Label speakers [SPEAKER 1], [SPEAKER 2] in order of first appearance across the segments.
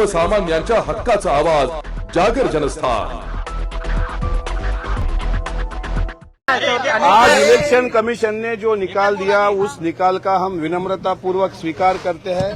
[SPEAKER 1] सर्वसामान्यांच्या हक्काचा आवाज़ जागर जनस्थान.
[SPEAKER 2] आज इलेक्शन कमीशन ने जो निकाल दिया, उस निकाल का हम विनम्रता पूर्वक स्वीकार करते हैं।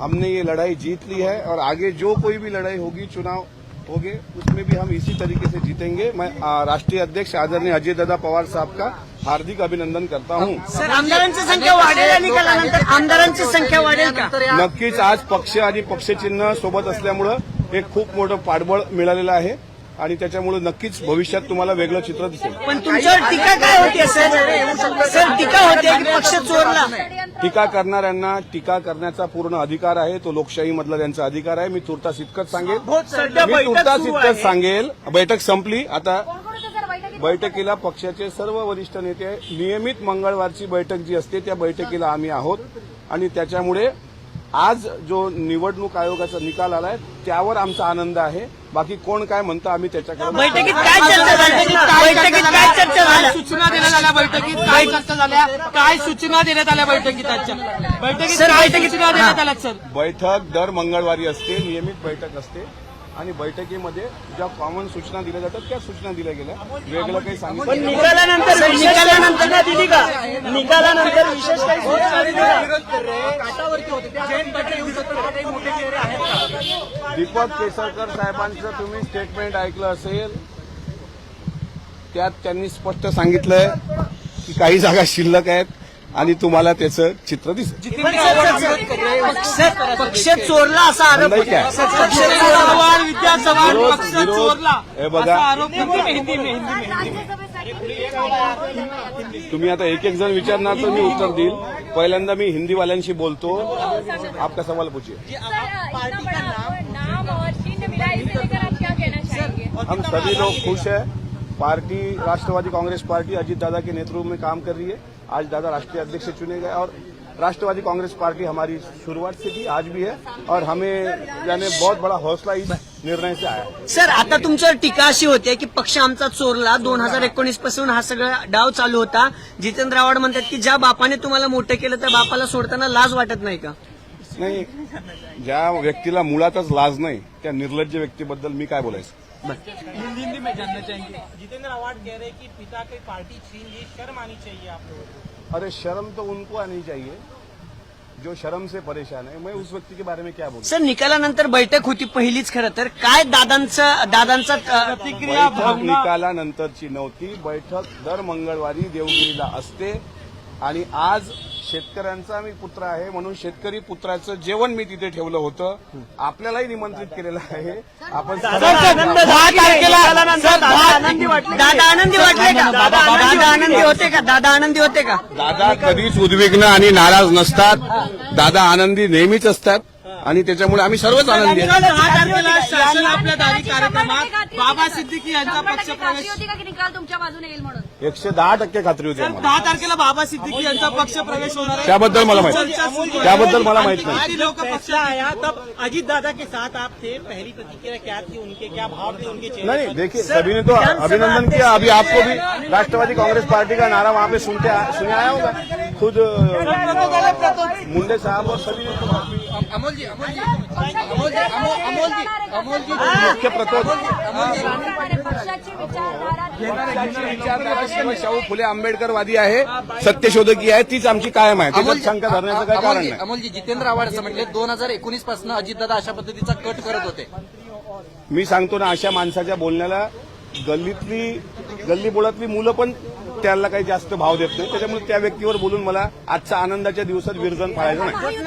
[SPEAKER 2] हमने ये लड़ाई जीत ली है और आगे जो कोई भी लड़ाई होगी, चुनाव होगे उसमें भी हम इसी तरीके से जीतेंगे। मैं राष्ट्रीय अध्यक्ष आदरणीय अजय दादा पवार साहब का हार्दिक अभिनंदन करता हूं।
[SPEAKER 3] सर आमदारांची संख्या वाढेल निकालानंतर? आमदारांची संख्या वाढेल का?
[SPEAKER 2] नक्कीच आज पक्ष आणि पक्षचिन्ह सोबत असल्यामुळं एक खूप मोठं पाठबळ मिळालेलं आहे आणि त्याच्यामुळे नक्कीच भविष्यात तुम्हाला वेगळं चित्र दिसेल.
[SPEAKER 3] पण तुमच्यावर टीका काय होती सर? सर टीका होते की पक्ष चोरला?
[SPEAKER 2] टीका करणाऱ्यांना टीका करण्याचा पूर्ण अधिकार आहे. तो लोकशाहीमधला त्यांचा अधिकार आहे. मी तुर्तास इतकंच सांगेल.
[SPEAKER 3] सध्या
[SPEAKER 2] मी तुर्तास इतकंच. सांगेल. बैठक संपली. आता? बैठकीला पक्षाचे सर्व वरिष्ठ नेते नियमित मंगळवारची बैठक जी असते त्या बैठकीला आम्ही आहोत. आणि त्याच्यामुळे आज जो निवडणूक आयोगाचा निकाल आलाय त्यावर आमचा आनंद आहे. बाकी कोण काय म्हणतं आम्ही त्याच्याकडे
[SPEAKER 3] बैठकीत काय चर्चा झाली? बैठकीत काय चर्चा झाल्या
[SPEAKER 4] सूचना देण्यात आल्या बैठकीत? काय चर्चा झाल्या? काय सूचना देण्यात आल्या बैठकीत आजच्या? बैठकीत
[SPEAKER 3] बैठकीत-
[SPEAKER 4] सूचना देण्यात आल्या सर?
[SPEAKER 2] बैठक दर मंगळवारी असते नियमित बैठक असते. आणि बैठकीमध्ये ज्या कॉमन सूचना दिल्या जातात त्या सूचना दिल्या गेल्या. वेगळं काही सांगितलं.
[SPEAKER 3] निकालानंतर निकालानंतर काय दिली का निकालानंतर विशेष काही सूचना दिली का
[SPEAKER 2] दीपक केसरकर साहेबांचं तुम्ही स्टेटमेंट ऐकलं असेल त्यात त्यांनी स्पष्ट सांगितलंय की काही जागा शिल्लक आहेत आणि तुम्हाला त्याचं चित्र दिसेल.
[SPEAKER 3] पक्ष चोरला असा आरोप.
[SPEAKER 2] नाही काय?
[SPEAKER 3] सर, पक्ष चोरला.
[SPEAKER 4] चव्हाण विद्या चव्हाण
[SPEAKER 2] विरोध-
[SPEAKER 4] पक्ष
[SPEAKER 2] विरोध-
[SPEAKER 4] चोरला
[SPEAKER 2] हे बघा.
[SPEAKER 4] असा आरोप हिंदी में हिंदी में हिंदी में
[SPEAKER 5] राज्यसभेसाठी
[SPEAKER 2] तुम्ही आता एक एक जण विचारणार तर मी उत्तर देईल. पहिल्यांदा मी हिंदीवाल्यांशी बोलतो. आपका सवाल पूछिए.
[SPEAKER 5] सर इतना बड़ा नाम और चिन्ह मिला इसे लेकर आप क्या कहना चाहेंगे
[SPEAKER 2] हम सभी लोग खुश हैं। पार्टी राष्ट्रवादी कांग्रेस पार्टी अजीत दादा के नेतृत्व में काम कर रही है। आज दादा राष्ट्रीय अध्यक्ष चुने गए और राष्ट्रवादी कांग्रेस पार्टी हमारी शुरुआत से थी आज भी है और हमें यानी बहुत बड़ा हौसला इस निर्णय से आया
[SPEAKER 3] सर आता तुमच्यावर टीका अशी होते की पक्ष आमचा चोरला दोन हजार एकोणीसपासून हा सगळा डाव चालू होता. जितेंद्र आव्हाड म्हणतात की ज्या बापाने तुम्हाला मोठं केलं त्या बापाला सोडताना लाज वाटत नाही का?
[SPEAKER 2] नाही ज्या व्यक्तीला मुळातच लाज नाही त्या निर्लज्ज व्यक्तीबद्दल मी काय बोलायचं?
[SPEAKER 4] हिंदी हिंदी में जानना चाहेंगे
[SPEAKER 6] जितेंद्र अवार्ड कह रहे हैं कि पिता की पार्टी छीन ली शर्म आनी चाहिए आप लोगों को।
[SPEAKER 2] अरे शर्म तो उनको आनी चाहिए जो शर्म से परेशान है। मैं उस व्यक्ति के बारे में क्या बोलूं?
[SPEAKER 3] सर निकालानंतर बैठक होती पहिलीच खरं तर. काय दादांचं दादांचा अ,
[SPEAKER 4] प्रतिक्रिया
[SPEAKER 2] बैठक
[SPEAKER 4] भावना?
[SPEAKER 2] निकालानंतरची नव्हती. बैठक दर मंगळवारी देवगिरीला असते. आणि आज शेतकऱ्यांचा मी पुत्र आहे म्हणून शेतकरी पुत्राचं जेवण मी तिथे ठेवलं होतं. आपल्यालाही निमंत्रित केलेलं आहे. आपण
[SPEAKER 3] दहा तारखेला सर, दादा आनंदी वाटले. दादा आनंदी वाटले का? दादा आनंदी होते का? दादा आनंदी होते का?
[SPEAKER 2] दादा कधीच उद्विग्न आणि नाराज नसतात. दादा आनंदी नेहमीच असतात. आणि त्याच्यामुळे आम्ही सर्वच आनंदी
[SPEAKER 4] दहा
[SPEAKER 2] आहेत
[SPEAKER 4] तारखेला शासन आपल्या दारी
[SPEAKER 5] राज्यसभा
[SPEAKER 4] कार्यक्रमात
[SPEAKER 5] खाती-
[SPEAKER 4] बाबा सिद्दीकी यांचा
[SPEAKER 2] एकशे दहा टक्के खात्री होती आम्हाला.
[SPEAKER 4] दहा तारखेला बाबा सिद्दीकी यांचा पक्ष प्रवेश होणार आहे.
[SPEAKER 2] त्याबद्दल मला माहीत
[SPEAKER 4] चर्चा सुरू आहे.
[SPEAKER 2] त्याबद्दल मला माहीत नाही.
[SPEAKER 4] लोक पक्ष
[SPEAKER 6] आया तब अजीत दादा के साथ आप थे पहली प्रतिक्रिया क्या थी उनके क्या भाव थे उनके चेहरे
[SPEAKER 2] नहीं देखिए सभी ने तो अभिनंदन किया। अभी आपको भी राष्ट्रवादी कांग्रेस पार्टी का नारा वहाँ पे सुनते सुने आया होगा। खुद अ, मुंडे साहब और सभी
[SPEAKER 5] अमोल जी अमोल जी अमोल जी अमोल जी अमोल जी
[SPEAKER 2] मुख्य प्रतोद शाहू फुले आंबेडकरवादी आहे सत्यशोधकी आहे तीच आमची कायम आहे त्याच्यात शंका धरण्याचं काही कारण नाही
[SPEAKER 7] अमोलजी जितेंद्र आव्हाड असं म्हटले दोन हजार एकोणीसपासून अजितदादा अशा पद्धतीचा कट करत होते
[SPEAKER 2] मी सांगतो ना अशा माणसाच्या बोलण्याला गल्लीतली गल्ली बोळातली मुलं पण त्याला काही जास्त भाव देत नाही. त्याच्यामुळे त्या व्यक्तीवर बोलून मला आजच्या आनंदाच्या दिवसात विरजन पाळायचं नाही.